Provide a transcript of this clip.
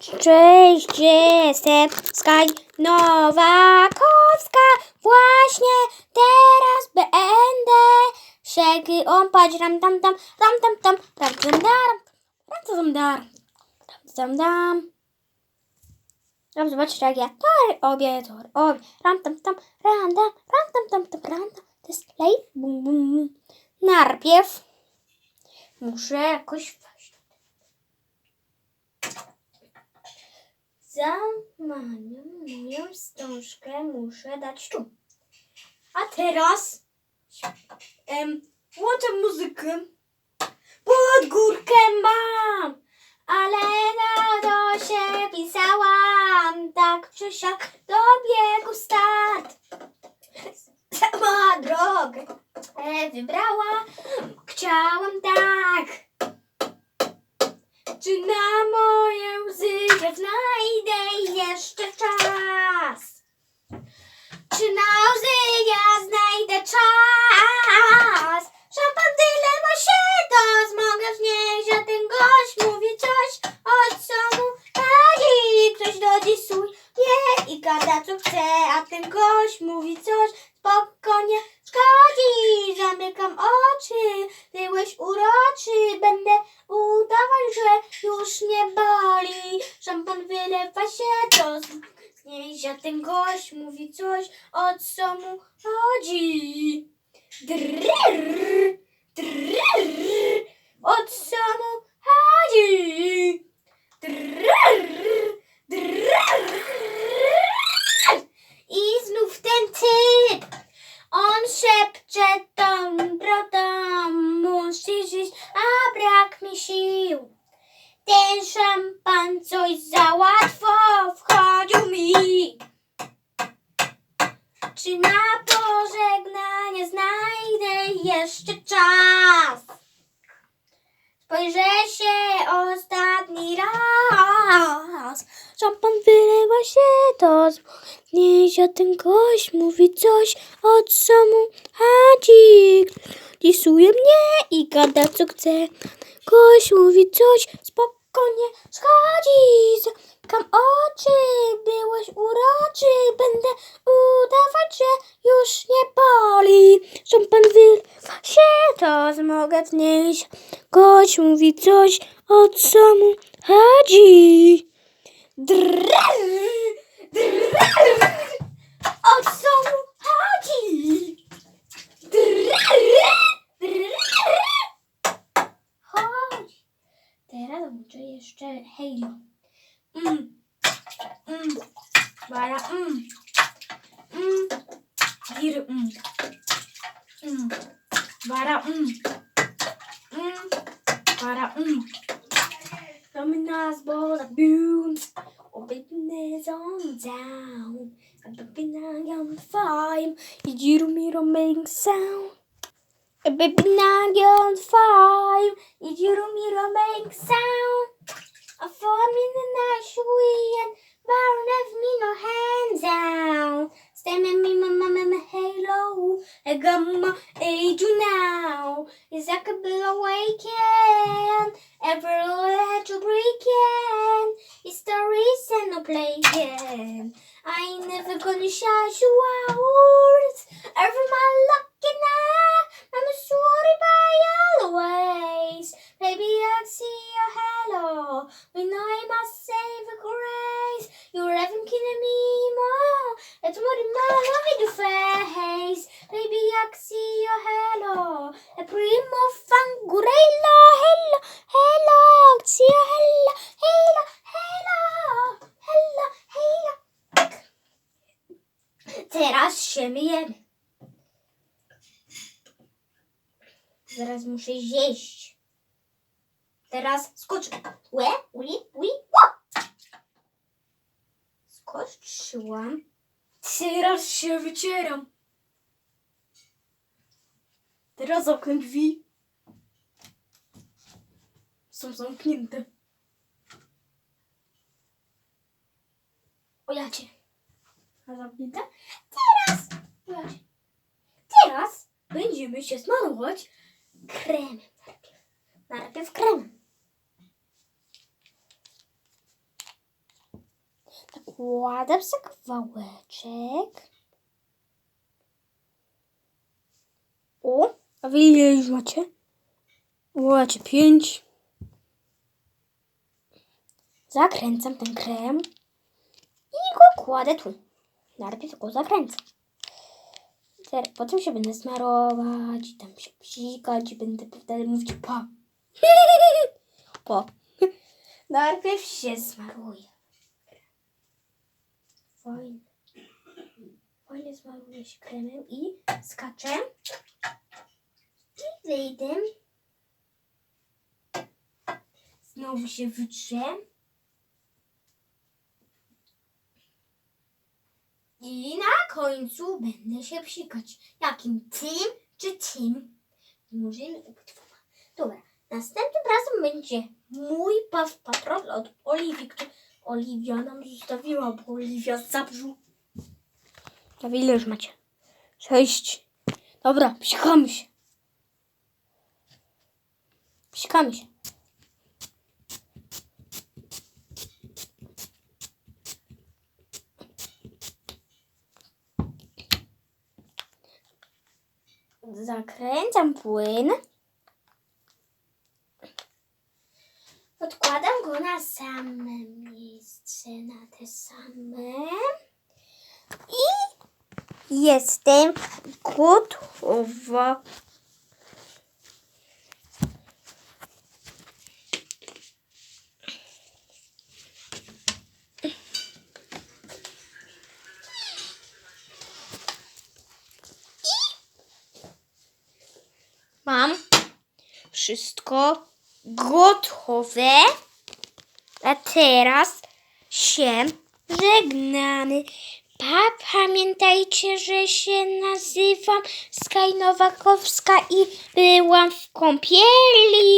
Cześć, jestem Sky Nowakowska. Właśnie teraz będę przeglądać ram tam tam, ram tam tam, ram tam dam, ram tam dam, ram tam dam. Ram zobaczcie jak ja to obie, to obie, ram tam tam, ram dam, ram tam tam tam, ram tam, to jest lej, bum bum bum. Najpierw muszę jakoś wejść. Za moją, wstążkę muszę dać tu. A teraz em, włączam muzykę. Pod górkę mam, ale na to pisałam. Tak czy siak dobiegł start. Sama drogę e, wybrała. Chciałam tak. Czy na moje łzy ja znajdę jeszcze czas? Czy na łzy ja znajdę czas? Mówi coś, o co mu chodzi. Drrrr, drrrr, o co mu chodzi? Drrrr, drrrr. I znów ten typ, on szepcze tą brodą, musi żyć, a brak mi sił. Ten szampan coś za łatwo wchodził mi. Czy na pożegnanie znajdę jeszcze czas? Spojrzę się ostatni raz. Szampan wylewa się zmniejsza a ten gość mówi coś, o co mu chodzi. Disuje mnie i gada co chce. Gość mówi coś, spokojnie schodzi. Zamykam oczy, byłeś uroczy, będę udawać, że już nie boli. Szampan wylewa się, to zmogę wnieść. Gość mówi coś, o co mu chodzi. Och så hagi. Chodź. Teraz muszę jeszcze hejlo. Hmm. Hmm. Bara Hmm. Hmm. Gir Hmm. Hmm. Bara Hmm. Hmm. Bara mm. Coming nice ball at boom. On down. A baby, now on fire. You do me to make sound. A baby, now on fire. You do me to make sound. A form in the night, and Baron have me no hands down. Stamming me, my mama, my halo. I got my age now. Is I could be awakened. Every let you breaking. It's stories and no playing. I ain't never gonna shout you out. Every my lucky night. I'm sorry by always. Baby, I'll see your hello. We know I must save a grace. You're even killing me more. It's more than my love in your face. Baby, I'll see your hello. A primo fangurello. Hello, hello. See your hello, hello, hello, Teraz się myjemy. Zaraz muszę zjeść. Teraz skocz. Łe, uli, uli, ła. Skoczyłam. Teraz się wycieram. Teraz zamknę drzwi. Są zamknięte. O jacie. A zamknięte? Teraz. Teraz będziemy się smarować kremem najpierw. Najpierw kremem. Odkładam za kawałeczek. O, a wy ile już macie? Macie pięć. Zakręcam ten krem i go kładę tu. Najpierw go zakręcę. Potem się będę smarować i tam się psikać i będę wtedy mówić pa. po. Najpierw się smaruję. Fajnie. Fajnie smaruję się kremem i skaczę. I wyjdę. Znowu się wytrzę. I na końcu będę się psikać. Jakim? Tym czy tym? Możemy obydwoma. Dobra, następnym razem będzie mój Paw Patrol od Oliwii, który Oliwia nam zostawiła, bo Oliwia zabrzu. A wy ile już macie? Sześć. Dobra, psikamy się. Psikamy się. Zakręcam płyn. Odkładam go na same miejsce, na te same. I jestem gotowa. Mam wszystko gotowe. A teraz się żegnamy. Pa, pamiętajcie, że się nazywam Skaj Nowakowska i byłam w kąpieli.